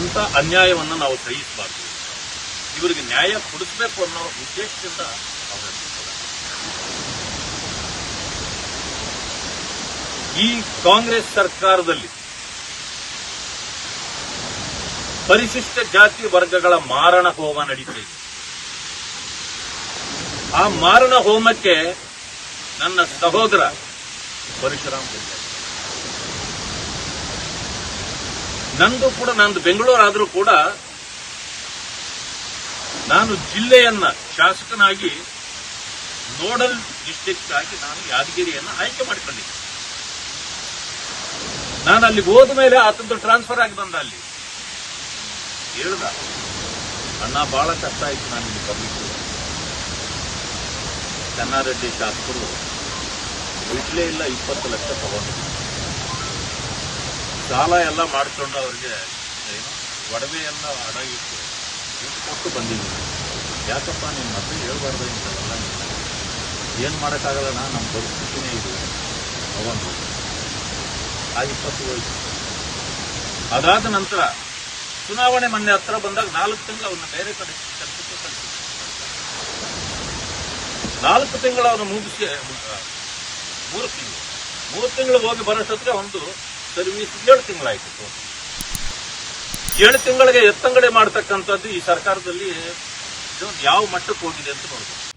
ಇಂಥ ಅನ್ಯಾಯವನ್ನು ನಾವು ಸಹಿಸಬಾರ್ದು. ಇವರಿಗೆ ನ್ಯಾಯ ಕೊಡಿಸಬೇಕು ಅನ್ನೋ ಉದ್ದೇಶದಿಂದ ಈ ಕಾಂಗ್ರೆಸ್ ಸರ್ಕಾರದಲ್ಲಿ ಪರಿಶಿಷ್ಟ ಜಾತಿ ವರ್ಗಗಳ ಮಾರಣ ಹೋಮ ನಡೀತಾ ಇದೆ. ಆ ಮಾರಣ ಹೋಮಕ್ಕೆ ನನ್ನ ಸಹೋದರ ಪರಶುರಾಮ್ ನಂದು ಕೂಡ, ನಂದು ಬೆಂಗಳೂರಾದರೂ ಕೂಡ ನಾನು ಜಿಲ್ಲೆಯನ್ನ ಶಾಸಕನಾಗಿ ನೋಡಲ್ ಡಿಸ್ಟ್ರಿಕ್ಟ್ ಆಗಿ ನಾನು ಯಾದಗಿರಿಯನ್ನ ಆಯ್ಕೆ ಮಾಡಿಕೊಂಡಿದ್ದೆ. ನಾನು ಅಲ್ಲಿ ಹೋದ ಮೇಲೆ ಆತಂದು ಟ್ರಾನ್ಸ್ಫರ್ ಆಗಿ ಬಂದ ಅಲ್ಲಿ. ಹೇಳ್ದ, ಅಣ್ಣ ಬಹಳ ಕಷ್ಟ ಆಯ್ತು ನಾನು ಇಲ್ಲಿ ಬರ್ಲಿಕ್ಕೆ ಚೆನ್ನಾರೆಡ್ಡಿ ಶಾಸಕರು ಬಿಡ್ಲೇ ಇಲ್ಲ, ಇಪ್ಪತ್ತು ಲಕ್ಷ ತಗೊಂಡು ಸಾಲ ಎಲ್ಲ ಮಾಡಿಕೊಂಡು ಅವ್ರಿಗೆ, ಏನು ಒಡವೆ ಎಲ್ಲ ಅಡ ಇಟ್ಟು ದುಡ್ಡು ಕೊಟ್ಟು ಬಂದಿದ್ದೀನಿ. ಯಾಕಪ್ಪ ನಿಮ್ಮ ಮತ್ತೆ ಹೇಳ್ಬಾರ್ದು ಇಂಥವೆಲ್ಲ ಏನು ಮಾಡೋಕ್ಕಾಗಲ್ಲ ನಮ್ಮ ಪರಿಸ್ಥಿತಿನೇ ಇದೆ. ಅವನು ಆ ಇಪ್ಪತ್ತು ಹೋಯ್ತು ಅದಾದ ನಂತರ ಚುನಾವಣೆ ಮೊನ್ನೆ ಹತ್ರ ಬಂದಾಗ ನಾಲ್ಕು ತಿಂಗಳು ಅವನ್ನ ಬೇರೆ ಕಡೆ ಕೆಲಸಕ್ಕೆ ಕಳಿಸಿದ್ರು ನಾಲ್ಕು ತಿಂಗಳು ಅವನು ಮುಗಿಸಿ, ಮೂರು ತಿಂಗಳು. ಮೂರು ತಿಂಗಳು ಹೋಗಿ ಬರೋಷ್ಟೊತ್ತಿಗೆ ಒಂದು ಸರ್ವಿಸ್ ಏಳು ತಿಂಗಳಾಯ್ತು. ಏಳು ತಿಂಗಳಿಗೆ ಎತ್ತಂಗಡೆ ಮಾಡ್ತಕ್ಕಂಥದ್ದು ಈ ಸರ್ಕಾರದಲ್ಲಿ ಯಾವ ಮಟ್ಟಕ್ಕೆ ಹೋಗಿದೆ ಅಂತ ನೋಡ್ಬೇಕು